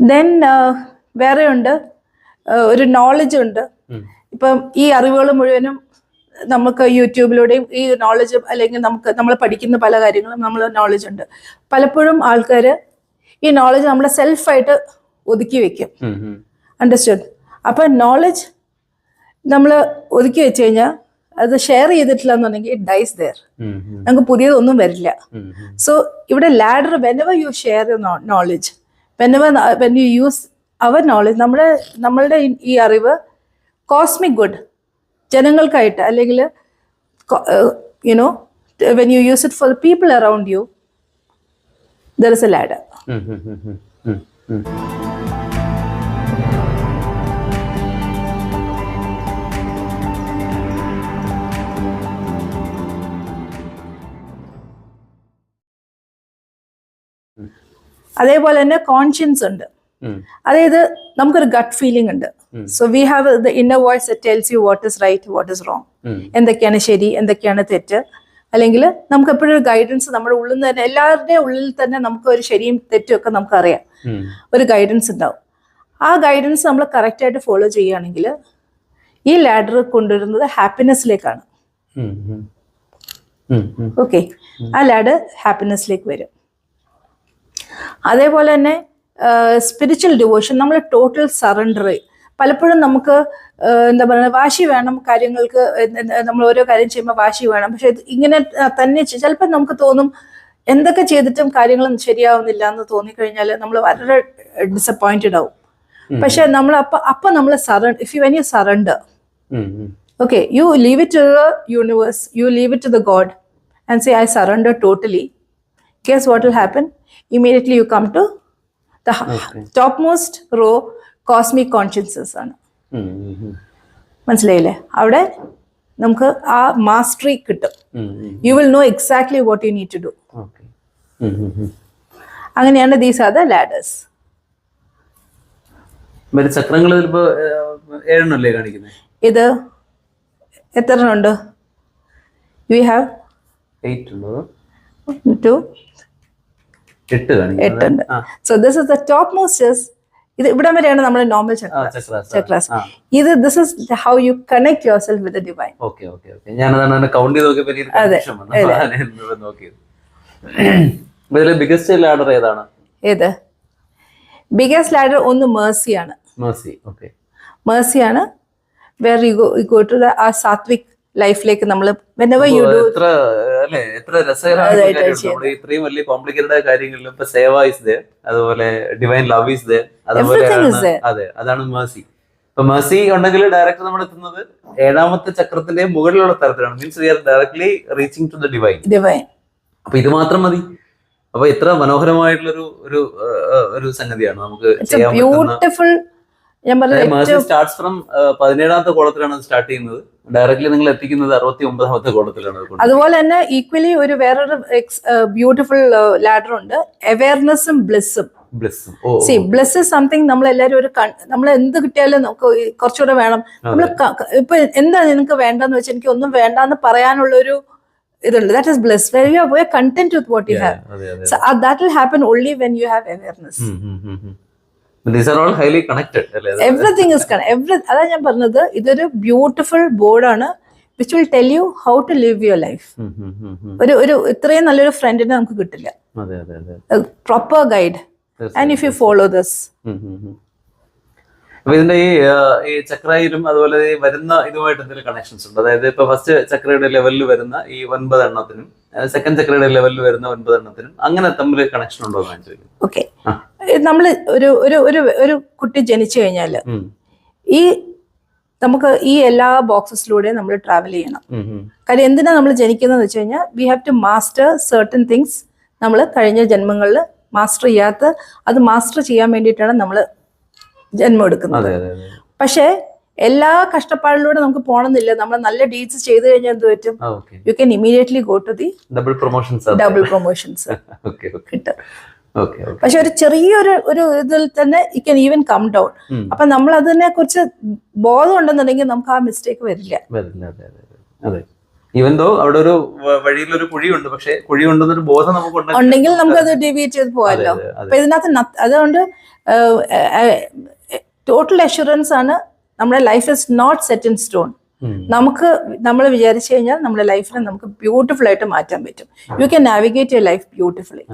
Then വേറെ ഉണ്ട്. Uh, ഒരു നോളജ് ഉണ്ട്. ഇപ്പം ഈ അറിവുകൾ മുഴുവനും നമുക്ക് യൂട്യൂബിലൂടെയും ഈ നോളജ് അല്ലെങ്കിൽ നമുക്ക് നമ്മൾ പഠിക്കുന്ന പല കാര്യങ്ങളും നമ്മൾ നോളജ് ഉണ്ട്. പലപ്പോഴും ആൾക്കാർ ഈ നോളജ് നമ്മളെ സെൽഫായിട്ട് ഒതുക്കി വെക്കും. അണ്ടർസ്റ്റാൻഡ് അപ്പൊ അണ്ടർസ്റ്റുഡ് അപ്പം നോളജ് നമ്മൾ ഒതുക്കി വെച്ച് കഴിഞ്ഞാൽ അത് ഷെയർ ചെയ്തിട്ടില്ല എന്നുണ്ടെങ്കിൽ ഇറ്റ് ഡൈസ് ദെയർ ഉം. നമുക്ക് പുതിയതൊന്നും വരില്ല. സോ ഇവിടെ ladder whenever you share knowledge when you use our knowledge നമ്മുടെ നമ്മളുടെ ഈ- അറിവ് കോസ്മിക് ഗുഡ് ജനങ്ങൾക്കായിട്ട് അല്ലെങ്കിൽ you know when you use it for people around you there is a ladder അതേപോലെ തന്നെ കോൺഷ്യൻസ് ഉണ്ട്. അതായത് നമുക്കൊരു ഗട്ട് ഫീലിംഗ് ഉണ്ട്. So we have the inner voice tells you what is right what is wrong എന്തൊക്കെയാണ് ശരി എന്തൊക്കെയാണ് തെറ്റ്. അല്ലെങ്കിൽ നമുക്ക് എപ്പോഴും ഒരു ഗൈഡൻസ് നമ്മുടെ ഉള്ളിൽ നിന്ന് തന്നെ എല്ലാവരുടെയും ഉള്ളിൽ തന്നെ നമുക്ക് ഒരു ശരിയും തെറ്റും ഒക്കെ നമുക്കറിയാം. ഒരു ഗൈഡൻസ് ഉണ്ടാവും. ആ ഗൈഡൻസ് നമ്മൾ കറക്റ്റായിട്ട് ഫോളോ ചെയ്യുകയാണെങ്കിൽ ഈ ലാഡർ കൊണ്ടുവരുന്നത് ഹാപ്പിനെസ്സിലേക്കാണ്. ഓക്കെ ആ ലാഡർ ഹാപ്പിനെസ്സിലേക്ക് വരും. അതേപോലെ തന്നെ സ്പിരിച്വൽ ഡിവോഷൻ നമ്മൾ ടോട്ടൽ സറണ്ടർ പലപ്പോഴും നമുക്ക് എന്താ പറയുക വാശി വേണം കാര്യങ്ങൾക്ക് നമ്മൾ ഓരോ കാര്യം ചെയ്യുമ്പോൾ വാശി വേണം. പക്ഷെ ഇങ്ങനെ തന്നെ ചിലപ്പോൾ നമുക്ക് തോന്നും എന്തൊക്കെ ചെയ്തിട്ടും കാര്യങ്ങൾ ശരിയാവുന്നില്ല എന്ന് തോന്നിക്കഴിഞ്ഞാൽ നമ്മൾ വളരെ ഡിസപ്പോയിന്റഡ് ആവും. പക്ഷെ നമ്മൾ അപ്പൊ അപ്പൊ നമ്മൾ Sara if you when you surrender okay you leave it to the universe you leave it to the God and see I surrender totally. Guess what will happen? Immediately you come to the Okay. topmost row cosmic consciences ആണ് ഉം. മനസ്സിലായില്ലേ അവിടെ നമുക്ക് ആ mastery കിട്ടും. You will know exactly what you need to do. അങ്ങനെയാണ് these are the ladders ചക്രങ്ങൾ ഏഴെണ്ണല്ലേ കാണിക്കുന്നത് ഇത് എത്ര ഉണ്ട് യു ഹാവ് എയ്റ്റ് ടു എട്ട് കാണിക്കുന്നത് എട്ടുണ്ട് so this is the top മോസ്റ്റേഴ്സ് ഇത് ഇവിടം വരെയാണ് നമ്മൾ നോർമൽ ചക്ര ചക്രാസ്. ഇത് this is how you connect yourself with divine okay okay okay ഞാനതാണ് അതിനെ കൗണ്ട് ചെയ്ത് നോക്കിയത്. ബിഗസ്റ്റ് ലാഡർ ഏതാണ്? ഏത്? ബിഗസ്റ്റ് ലാഡർ ഒന്ന് മേഴ്സിയാണ് mercy okay മേഴ്സിയാണ് where you go you go to the ആ സാത്വിക് ലൈഫിലേക്ക് നമ്മൾ എത്ര അല്ലെ എത്ര രസകരമായ കാര്യമാണ് നമ്മുടെ ഇത്രയും വലിയ കോംപ്ലിക്കേറ്റഡ് ആയ കാര്യങ്ങളിലും ഇപ്പൊ സേവ ഇസ് ദേ അതുപോലെ ഡിവൈൻ ലവ് ഇസ് ദേ അതുപോലെ അതെ അതാണ് മേഴ്സി ഇപ്പൊ മേഴ്സി ഉണ്ടെങ്കിൽ ഡയറക്റ്റ് നമ്മൾ എത്തുന്നത് ഏഴാമത്തെ ചക്രത്തിന്റെ മുകളിലുള്ള തരത്തിലാണ്. Means we are directly reaching to the divine divine അപ്പൊ ഇത് മാത്രം മതി. അപ്പൊ എത്ര മനോഹരമായിട്ടുള്ള ഒരു ഒരു സംഗതിയാണ് നമുക്ക് ബ്യൂട്ടിഫുൾ ഞാൻ സ്റ്റാർട്ട്സ് ഫ്രം പതിനേഴാമത്തെ കോളത്തിലാണ് സ്റ്റാർട്ട് ചെയ്യുന്നത്. ഡയറക്ട്ലി നിങ്ങൾ എത്തിക്കുന്നത് അറുപത്തി ഒമ്പതാമത്തെ കോളത്തിലാണ്. അതുപോലെ തന്നെ ഈക്വലി ഒരു വേറൊരു ബ്യൂട്ടിഫുൾ ലാഡർ ഉണ്ട്. അവയർനെസ്സും ബ്ലിസ്സും സി ബ്ലസ് ഇസ് സംതിങ് നമ്മൾ എല്ലാവരും ഒരു നമ്മൾ എന്ത് കിട്ടിയാലും നമുക്ക് കുറച്ചുകൂടെ വേണം. നമ്മൾ ഇപ്പൊ എന്താ നിനക്ക് വേണ്ടെന്ന് വെച്ചാൽ എനിക്ക് ഒന്നും വേണ്ടെന്ന് പറയാനുള്ള ഒരു ഇതുണ്ട് that is bliss very you are content with what you have that will happen only when you have only connected അല്ലേ? അത്? ഞാൻ പറഞ്ഞത് ഇതൊരു ബ്യൂട്ടിഫുൾ ബോർഡാണ് which will tell you how to live your life. ഒരു ഒരു ഇത്രയും നല്ലൊരു ഫ്രണ്ടിനെ നമുക്ക് കിട്ടില്ല. Proper guide and if you follow this. അപ്പൊ ഇതിന്റെ ഈ ഈ ചക്രയിലും അതുപോലെ ഈ വരുന്ന ഇതുമായിട്ട് എന്തെങ്കിലും കണക്ഷൻസ് ഉണ്ട്? അതായത് ഇപ്പൊ ഫസ്റ്റ് ചക്രയുടെ ലെവലിൽ വരുന്ന ഈ ഒൻപത് എണ്ണത്തിനും സെക്കൻഡ് ചക്രയുടെ ലെവലിൽ വരുന്ന ഒൻപത് എണ്ണത്തിനും അങ്ങനെ തമ്മിൽ കണക്ഷൻ ഉണ്ടോ എന്ന് ചോദിക്കും ഓക്കെ. നമ്മൾ ഒരു ഒരു ഒരു ഒരു കുട്ടി ജനിച്ചു കഴിഞ്ഞാൽ ഈ നമുക്ക് ഈ എല്ലാ ബോക്സസിലൂടെ നമ്മൾ ട്രാവൽ ചെയ്യണം. കാര്യം എന്തിനാ നമ്മൾ ജനിക്കുന്നത് വെച്ച് കഴിഞ്ഞാൽ we have to master certain things നമ്മൾ കഴിഞ്ഞ ജന്മങ്ങളിൽ മാസ്റ്റർ ചെയ്യാത്ത അത് മാസ്റ്റർ ചെയ്യാൻ വേണ്ടിയിട്ടാണ് നമ്മൾ ജന്മം എടുക്കുന്നത്. പക്ഷേ എല്ലാ കഷ്ടപ്പാടിലൂടെ നമുക്ക് പോകണമെന്നില്ല നമ്മൾ നല്ല ഡീറ്റ്സ് ചെയ്തു കഴിഞ്ഞാൽ എന്ത് പറ്റും? You can immediately go to the double promotions double promotions കിട്ടും. പക്ഷെ ഒരു ചെറിയൊരു ഒരു ഇതിൽ തന്നെ ഇ ക്യാൻ ഈവൻ കം ഡൗൺ. അപ്പൊ നമ്മൾ അതിനെ കുറിച്ച് ബോധം ഉണ്ടെന്നുണ്ടെങ്കിൽ നമുക്ക് ആ മിസ്റ്റേക്ക് വരില്ല. വരില്ല അതെ അതെ ഈവൻ ദോ അവിടെ ഒരു വ- വഴിയിലൊരു കുഴിയുണ്ട് പക്ഷെ കുഴി ഉണ്ടെന്നൊരു ബോധം നമുക്ക് ഉണ്ടെങ്കിൽ നമുക്ക് അത് ഡിവീറ്റ് ചെയ്ത് പോകാമല്ലോ. അപ്പൊ ഇതിനകത്ത് അതുകൊണ്ട് ടോട്ടൽ അഷുറൻസ് ആണ് നമ്മുടെ life is not set in stone നമുക്ക് നമ്മൾ വിചാരിച്ചു കഴിഞ്ഞാൽ നമ്മുടെ ലൈഫിനെ നമുക്ക് ബ്യൂട്ടിഫുൾ ആയിട്ട് മാറ്റാൻ പറ്റും. You can navigate your life beautifully.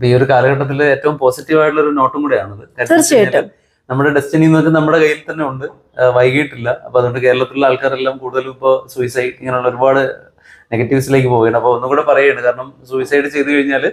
അപ്പൊ ഈ ഒരു കാലഘട്ടത്തിൽ ഏറ്റവും പോസിറ്റീവ് ആയിട്ടുള്ള ഒരു നോട്ടും കൂടെയാണത്. തീർച്ചയായിട്ടും. നമ്മുടെ ഡെസ്റ്റിനി എന്നൊക്കെ നമ്മുടെ കയ്യിൽ തന്നെ ഉണ്ട്. വൈകിട്ടില്ല അപ്പൊ അതുകൊണ്ട് കേരളത്തിലുള്ള ആൾക്കാരെല്ലാം കൂടുതലും ഇപ്പോൾ സൂയിസൈഡ് ഇങ്ങനെയുള്ള ഒരുപാട് നെഗറ്റീവ്സിലേക്ക് പോവുകയാണ്. അപ്പൊ ഒന്നും കൂടെ പറയുകയാണ് കാരണം സൂയിസൈഡ് ചെയ്തു കഴിഞ്ഞാൽ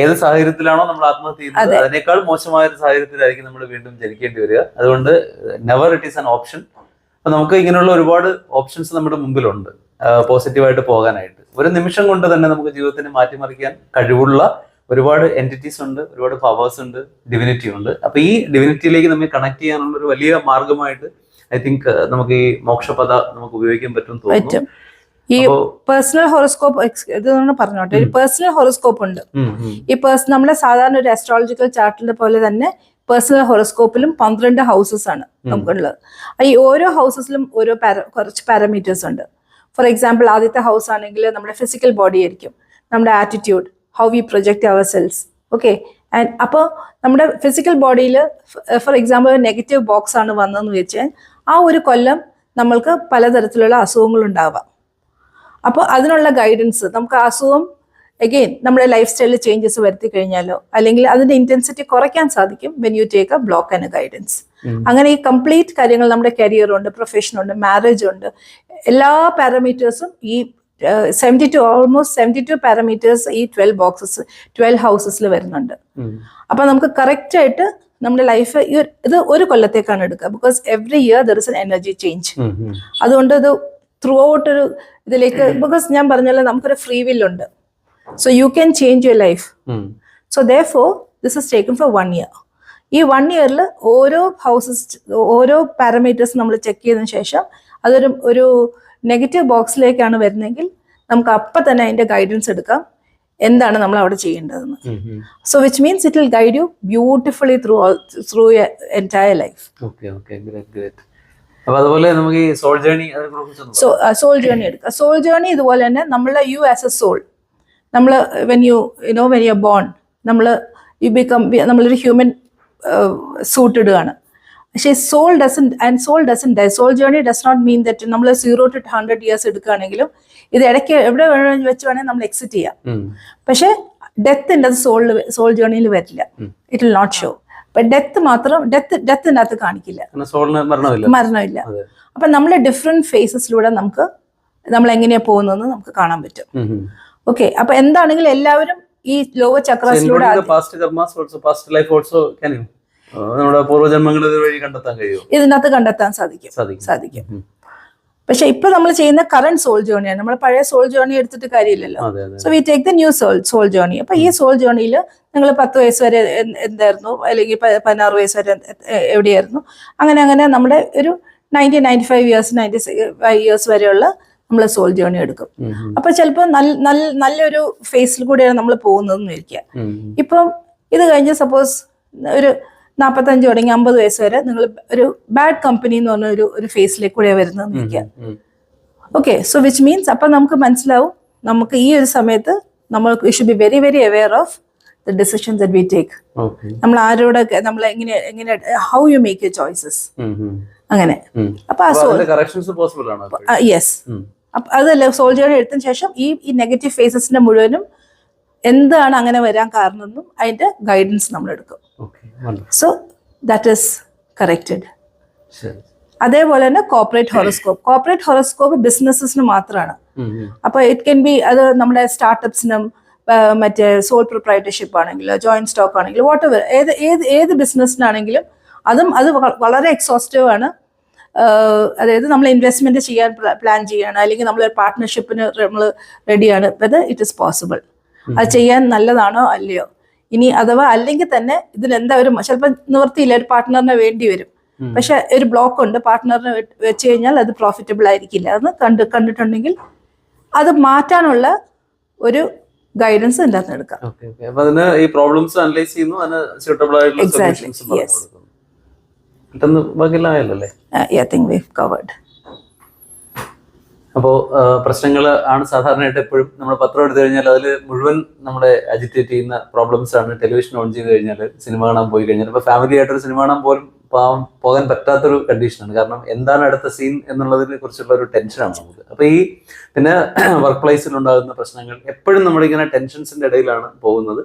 ഏത് സാഹചര്യത്തിലാണോ നമ്മൾ ആത്മഹത്യ ചെയ്യുന്നത് അതിനേക്കാൾ മോശമായ ഒരു സാഹചര്യത്തിലായിരിക്കും നമ്മൾ വീണ്ടും ജനിക്കേണ്ടി വരിക. അതുകൊണ്ട് never it is an option അപ്പൊ നമുക്ക് ഇങ്ങനെയുള്ള ഒരുപാട് ഓപ്ഷൻസ് നമ്മുടെ മുമ്പിലുണ്ട്. പോസിറ്റീവായിട്ട് പോകാനായിട്ട്. ഒരു നിമിഷം കൊണ്ട് തന്നെ നമുക്ക് ജീവിതത്തിന് മാറ്റിമറിക്കാൻ കഴിവുള്ള ഒരുപാട് എന്റിറ്റീസ് ഉണ്ട് ഒരുപാട് പവേഴ്സ് ഉണ്ട് ഡിവിനിറ്റി ഉണ്ട്. അപ്പൊ ഈ ഡിവിനിറ്റിയിലേക്ക് നമ്മൾ കണക്ട് ചെയ്യാനുള്ള ഒരു വലിയ മാർഗമായിട്ട് ഐ തിങ്ക് നമുക്ക് ഈ മോക്ഷപഥ നമുക്ക് ഉപയോഗിക്കാൻ പറ്റും തോന്നുന്നു. ഈ പേഴ്സണൽ ഹോറോസ്കോപ്പ് ഇത് ഒന്ന് പറഞ്ഞോട്ടെ. ഒരു പേഴ്സണൽ ഹോറോസ്കോപ്പ് ഉണ്ട്. ഈ പേഴ്സ് നമ്മുടെ സാധാരണ ഒരു അസ്ട്രോളജിക്കൽ ചാർട്ടിലെ പോലെ തന്നെ പേഴ്സണൽ ഹോറോസ്കോപ്പിലും പന്ത്രണ്ട് ഹൗസസ് ആണ്. നമുക്കുള്ളത്. ഈ ഓരോ ഹൗസസിലും ഓരോ കുറച്ച് പാരാമീറ്റേഴ്സ് ഉണ്ട്. ഫോർ എക്സാമ്പിൾ ആദ്യത്തെ ഹൗസ് ആണെങ്കിൽ നമ്മുടെ ഫിസിക്കൽ ബോഡി ആയിരിക്കും. നമ്മുടെ attitude how we project our selves okay and അപ്പോൾ നമ്മുടെ ഫിസിക്കൽ ബോഡിയിൽ ഫോർ എക്സാമ്പിൾ നെഗറ്റീവ് ബോക്സ് ആണ് വന്നതെന്ന് വെച്ചാൽ ആ ഒരു കൊല്ലം നമ്മൾക്ക് പലതരത്തിലുള്ള അസുഖങ്ങൾ ഉണ്ടാവാം. അപ്പോൾ അതിനുള്ള ഗൈഡൻസ് നമുക്ക് അസുഖം അഗെയിൻ നമ്മുടെ ലൈഫ് സ്റ്റൈലിൽ ചേഞ്ചസ് വരുത്തി കഴിഞ്ഞാലോ അല്ലെങ്കിൽ അതിന്റെ ഇന്റൻസിറ്റി കുറയ്ക്കാൻ സാധിക്കും when you take a block and guidance അങ്ങനെ ഈ കംപ്ലീറ്റ് കാര്യങ്ങൾ നമ്മുടെ കരിയർ ഉണ്ട് പ്രൊഫഷൻ ഉണ്ട് മാരേജ് ഉണ്ട് എല്ലാ പാരാമീറ്റേഴ്സും ഈ seventy two almost seventy two parameters ഈ ട്വൽവ് ബോക്സസ് ട്വൽവ് ഹൗസസിൽ വരുന്നുണ്ട് അപ്പം നമുക്ക് കറക്റ്റ് ആയിട്ട് നമ്മുടെ ലൈഫ് ഇത് ഒരു കൊല്ലത്തേക്കാണ് എടുക്കുക. Because every year there is an energy change. അതുകൊണ്ട് ഇത് ത്രൂ ഔട്ട് ഒരു ഇതിലേക്ക് ബിക്കോസ് ഞാൻ പറഞ്ഞല്ലോ നമുക്കൊരു ഫ്രീ വിൽ ഉണ്ട്. So you can change your life. So therefore this is taken for one year ഈ വൺ ഇയറിൽ ഓരോ ഹൗസസ് ഓരോ പാരാമീറ്റേഴ്സ് നമ്മൾ ചെക്ക് ചെയ്തതിനു ശേഷം അതൊരു ഒരു നെഗറ്റീവ് ബോക്സിലേക്കാണ് വരുന്നതെങ്കിൽ നമുക്ക് അപ്പം തന്നെ അതിന്റെ ഗൈഡൻസ് എടുക്കാം. എന്താണ് നമ്മൾ അവിടെ ചെയ്യേണ്ടതെന്ന്. So which means it will guide you beautifully through through entire life അതുപോലെ നമുക്ക് സോൾ ജേണി എടുക്കാം. ജേണി സോൾ ജേണി ഇതുപോലെ തന്നെ നമ്മളെ യു ആസ് എ സോൾ നമ്മൾ when you you know when you born നമ്മൾ യു ബിക്കം നമ്മളൊരു ഹ്യൂമൻ സൂട്ട് ഇടുകയാണ്. പക്ഷേ soul doesn't and soul doesn't die soul journey does not mean that നമ്മൾ സീറോ ടു ഹൺഡ്രഡ് ഇയേഴ്സ് എടുക്കുകയാണെങ്കിലും ഇത് ഇടയ്ക്ക് എവിടെ വേണമെന്ന് വെച്ച് വേണമെങ്കിൽ നമ്മൾ എക്സിറ്റ് ചെയ്യാം. പക്ഷേ ഡെത്തിന്റെ അത് സോളിൽ സോൾ ജേണിയിൽ വരില്ല. ഇറ്റ് വിൽ നോട്ട് ഷോ അപ്പൊ ഡെത്ത് മാത്രം ഡെത്ത് ഡെത്തിന്റെ അകത്ത് കാണിക്കില്ല. മരണമില്ല. അപ്പൊ നമ്മൾ ഡിഫറെന്റ് ഫേസസിലൂടെ നമുക്ക് നമ്മൾ എങ്ങനെയാ പോകുന്നതെന്ന് നമുക്ക് കാണാൻ പറ്റും. ഓക്കെ അപ്പൊ എന്താണെങ്കിലും എല്ലാവരും ഈ ലോക ചക്രസിലൂടെ നമ്മുടെ പൂർവജന്മങ്ങൾ വഴി കണ്ടെത്താൻ കഴിയുമോ? ഇതിനകത്ത് കണ്ടെത്താൻ സാധിക്കും. സാധിക്കും. പക്ഷെ ഇപ്പൊ നമ്മൾ ചെയ്യുന്ന കറണ്ട് സോൾ ജേണിയാണ് നമ്മൾ പഴയ സോൾ ജേണി എടുത്തിട്ട് കാര്യമില്ലല്ലോ. So we take the new soul soul journey അപ്പൊ ഈ സോൾ ജേണിയിൽ നിങ്ങൾ പത്ത് വയസ്സ് വരെ എന്തായിരുന്നു? അല്ലെങ്കിൽ പതിനാറ് വയസ്സ് വരെ എവിടെയായിരുന്നു? അങ്ങനെ അങ്ങനെ നമ്മുടെ ഒരു ninety ninety five years ninety five years വരെയുള്ള നമ്മൾ സോൾ ജേണി എടുക്കും അപ്പൊ ചിലപ്പോൾ നല്ല നല്ല നല്ലൊരു ഫേസിൽ കൂടെയാണ് നമ്മൾ പോകുന്നതെന്ന് ഇരിക്കുക ഇപ്പം ഇത് കഴിഞ്ഞ് സപ്പോസ് ഒരു നാൽപ്പത്തഞ്ച് തുടങ്ങി അമ്പത് വയസ്സ് വരെ നിങ്ങൾ ഒരു ബാഡ് കമ്പനി എന്ന് പറഞ്ഞ ഒരു ഒരു ഫേസിലേക്ക് കൂടെ വരുന്നത്. ഓക്കെ സോ വിച്ച് മീൻസ് അപ്പം നമുക്ക് മനസ്സിലാവും നമുക്ക് ഈ ഒരു സമയത്ത് നമ്മൾ we should be very very aware of the decision that we take നമ്മൾ ആരോടൊക്കെ നമ്മൾ എങ്ങനെ എങ്ങനെ how you make you choices അങ്ങനെ. അപ്പൊ. യെസ് അപ്പൊ അതല്ല സോൾജേണി എടുത്തതിന് ശേഷം ഈ ഈ നെഗറ്റീവ് ഫേസസിന്റെ മുഴുവനും എന്താണ് അങ്ങനെ വരാൻ കാരണമെന്നും അതിന്റെ ഗൈഡൻസ് നമ്മൾ എടുക്കും. സോ ദാറ്റ് ഈസ് കറക്റ്റഡ് അതേപോലെ തന്നെ കോപ്പറേറ്റ് ഹോറോസ്കോപ്പ് കോപ്പറേറ്റ് ഹോറോസ്കോപ്പ് ബിസിനസ്സിന് മാത്രമാണ് അപ്പൊ. അപ്പോൾ ഇറ്റ് കെൻ ബി അത് നമ്മുടെ സ്റ്റാർട്ടപ്സിനും മറ്റേ സോൾ പ്രൊപ്രൈറ്റർഷിപ്പ് ആണെങ്കിലോ ജോയിന്റ് സ്റ്റോക്ക് ആണെങ്കിലും വാട്ട് എവർ ഏത് ഏത് ഏത് ബിസിനസ്സിനാണെങ്കിലും അതും അത് വളരെ എക്സോസ്റ്റീവ് ആണ്. അതായത് നമ്മൾ ഇൻവെസ്റ്റ്മെന്റ് ചെയ്യാൻ പ്ലാൻ ചെയ്യാണ്. അല്ലെങ്കിൽ നമ്മൾ പാർട്ട്ണർഷിപ്പിന് നമ്മൾ റെഡിയാണ് ഇറ്റ് ഇസ് പോസിബിൾ അത് ചെയ്യാൻ നല്ലതാണോ അല്ലയോ? ഇനി അഥവാ അല്ലെങ്കിൽ തന്നെ ഇതിലെന്താ ഒരു ചിലപ്പോൾ നിവർത്തിയില്ല ഒരു പാർട്ട്ണറിനെ വേണ്ടി വരും. പക്ഷെ ഒരു ബ്ലോക്ക് ഉണ്ട് പാർട്ട്ണറിനെ വെച്ച് കഴിഞ്ഞാൽ അത് പ്രോഫിറ്റബിൾ ആയിരിക്കില്ല. അത് കണ്ട് കണ്ടിട്ടുണ്ടെങ്കിൽ അത് മാറ്റാനുള്ള ഒരു ഗൈഡൻസ് അകത്ത് എടുക്കാം ഈ പ്രോബ്ലംസ് അനലൈസ് ചെയ്യുന്നു അതിന് സ്യൂട്ടബിൾ ആയിട്ടുള്ള Exactly, സൊല്യൂഷൻസ് പറഞ്ഞു yes. കൊടുക്കുന്നു. പെട്ടെന്ന് ബാക്കിയെല്ലാം ആയല്ലോ അല്ലേ? ഐ തിങ്ക് വി കവേർഡ് അപ്പോൾ പ്രശ്നങ്ങൾ ആണ് സാധാരണയായിട്ട് എപ്പോഴും നമ്മൾ പത്രം എടുത്തു കഴിഞ്ഞാൽ അതിൽ മുഴുവൻ നമ്മളെ അജിറ്റേറ്റ് ചെയ്യുന്ന പ്രോബ്ലംസ് ആണ് ടെലിവിഷൻ ഓൺ ചെയ്ത് കഴിഞ്ഞാൽ സിനിമ കാണാൻ പോയി കഴിഞ്ഞാൽ ഇപ്പോൾ ഫാമിലി ആയിട്ടൊരു സിനിമ കാണാൻ പോലും പാവം പോകാൻ പറ്റാത്തൊരു കണ്ടീഷനാണ് കാരണം എന്താണ് അടുത്ത സീൻ എന്നുള്ളതിനെ കുറിച്ചുള്ള ഒരു ടെൻഷനാണ് നമുക്ക്. അപ്പോൾ ഈ പിന്നെ വർക്ക് പ്ലേസിൽ ഉണ്ടാകുന്ന പ്രശ്നങ്ങൾ എപ്പോഴും നമ്മളിങ്ങനെ ടെൻഷൻസിന്റെ ഇടയിലാണ് പോകുന്നത്.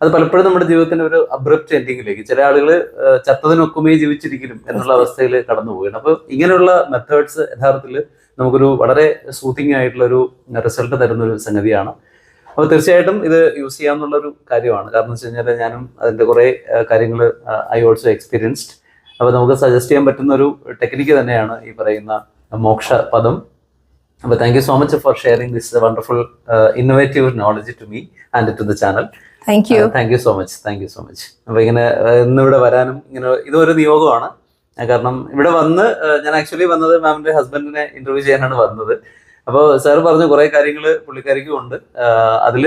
അത് പലപ്പോഴും നമ്മുടെ ജീവിതത്തിന്റെ ഒരു അബ്രപ്റ്റ് എൻഡിങ്ങിലേക്ക് ചില ആളുകൾ ചത്തതിനൊക്കുമേ ജീവിച്ചിരിക്കലും എന്നുള്ള അവസ്ഥയിൽ കടന്നു പോവുകയാണ് അപ്പോൾ ഇങ്ങനെയുള്ള മെത്തേഡ്സ് യഥാർത്ഥത്തിൽ നമുക്കൊരു വളരെ സൂത്തിങ് ആയിട്ടുള്ള ഒരു റിസൾട്ട് തരുന്ന ഒരു സംഗതിയാണ്. അപ്പോൾ തീർച്ചയായിട്ടും ഇത് യൂസ് ചെയ്യാമെന്നുള്ള ഒരു കാര്യമാണ്. കാരണം എന്ന് വെച്ച് കഴിഞ്ഞാൽ ഞാനും അതിന്റെ കുറേ കാര്യങ്ങൾ ഐ ഓൾസോ എക്സ്പീരിയൻസ്ഡ് അപ്പോൾ നമുക്ക് സജസ്റ്റ് ചെയ്യാൻ പറ്റുന്ന ഒരു ടെക്നിക്ക് തന്നെയാണ് ഈ പറയുന്ന മോക്ഷ പദം. അപ്പോൾ thank you so much for sharing this wonderful innovative knowledge to me and to the channel thank you thank you so much thank you so much അപ്പൊ ഇങ്ങനെ ഇന്നിവിടെ ഇന്ന് ഇവിടെ വരാനും ഇങ്ങനെ ഇതൊരു നിയോഗമാണ്. ആ, കാരണം ഇവിടെ വന്ന് uh, ഞാൻ ആക്ച്വലി വന്നത് മാമിന്റെ ഹസ്ബൻഡിനെ ഇന്റർവ്യൂ ചെയ്യാനാണ് വന്നത്. അപ്പോൾ സാർ പറഞ്ഞ കുറേ കാര്യങ്ങൾ പുള്ളിക്കാരിക്കും ഉണ്ട്. അതിൽ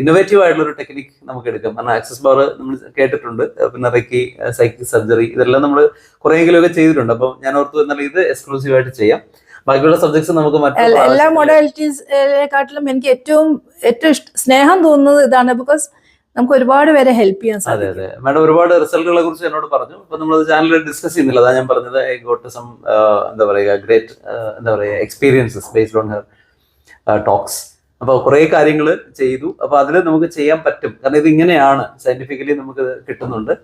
ഇന്നോവേറ്റീവ് ആയിട്ടുള്ള ഒരു ടെക്നിക്ക് നമുക്ക് എടുക്കാം. കാരണം ആക്സസ് ബാർ നമ്മൾ കേട്ടിട്ടുണ്ട്. പിന്നെ റെക്കി സൈക്കിൾ സർജറി ഇതെല്ലാം നമ്മൾ കുറേയെങ്കിലുമൊക്കെ ചെയ്തിട്ടുണ്ട്. അപ്പോൾ ഞാൻ ഓർത്തു എന്നാൽ ഇത് എക്സ്ക്ലൂസീവ് ആയിട്ട് ചെയ്യാം. ബാക്കിയുള്ള സബ്ജക്ട്സ് നമുക്ക് എല്ലാ മോഡാലിറ്റീസ് കാട്ടിലും എനിക്ക് ഏറ്റവും ഏറ്റവും സ്നേഹം തോന്നുന്നത് ഇതാണ്. ബിക്കോസ് നമുക്ക് ഒരുപാട് പേരെ ഹെൽപ്പ് ചെയ്യാൻ സാധിക്കും. അതെ. അതെ മാഡം ഒരുപാട് റിസൾട്ടുകളെ കുറിച്ച് എന്നോട് പറഞ്ഞു. അപ്പൊ നമ്മൾ ചാനലിൽ ഡിസ്കസ് ചെയ്യുന്നില്ല. അതാ ഞാൻ പറഞ്ഞത് ഐ ഗോട്ട് സം എന്താ പറയുക ഗ്രേറ്റ് എന്താ പറയുക experiences based on her talks അപ്പോൾ കുറേ കാര്യങ്ങൾ ചെയ്തു. അപ്പോൾ അതിൽ നമുക്ക് ചെയ്യാൻ പറ്റും. കാരണം ഇത് ഇങ്ങനെയാണ്. സയന്റിഫിക്കലി നമുക്ക് കിട്ടുന്നുണ്ട്.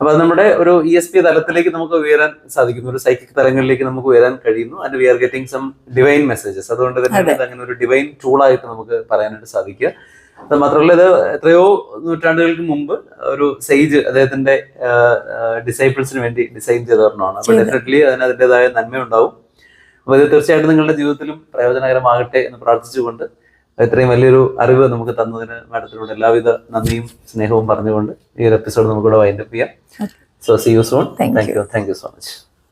അപ്പൊ അത് നമ്മുടെ ഒരു ഇ എസ് പി തലത്തിലേക്ക് നമുക്ക് ഉയരാൻ സാധിക്കുന്നു. ഒരു സൈക്കിക് തലങ്ങളിലേക്ക് നമുക്ക് ഉയരാൻ കഴിയുന്നു. And we are getting some divine messages അതുകൊണ്ട് തന്നെ അങ്ങനെ ഒരു ഡിവൈൻ ടൂളായിട്ട് നമുക്ക് പറയാനായിട്ട് സാധിക്കുക. അത് മാത്രമല്ല ഇത് എത്രയോ നൂറ്റാണ്ടുകൾക്ക് മുമ്പ് ഒരു സെയ്ജ് അദ്ദേഹത്തിന്റെ ഡിസൈപ്പിൾസിന് വേണ്ടി ഡിസൈൻ ചെയ്ത ഒരെണ്ണമാണ്. അപ്പൊ. ഡെഫിനറ്റ്ലി അതിന് അതിന്റെതായ നന്മയുണ്ടാവും. അപ്പൊ ഇത് തീർച്ചയായിട്ടും നിങ്ങളുടെ ജീവിതത്തിലും പ്രയോജനകരമാകട്ടെ എന്ന് പ്രാർത്ഥിച്ചുകൊണ്ട് ഇത്രയും വലിയൊരു അറിവ് നമുക്ക് തന്നതിന് മാഡത്തിനോട് എല്ലാവിധ നന്ദിയും സ്നേഹവും പറഞ്ഞുകൊണ്ട് ഈ ഒരു എപ്പിസോഡ് നമുക്കിവിടെ വൈൻഡപ്പ് ചെയ്യാം. So see you soon thank you thank you so much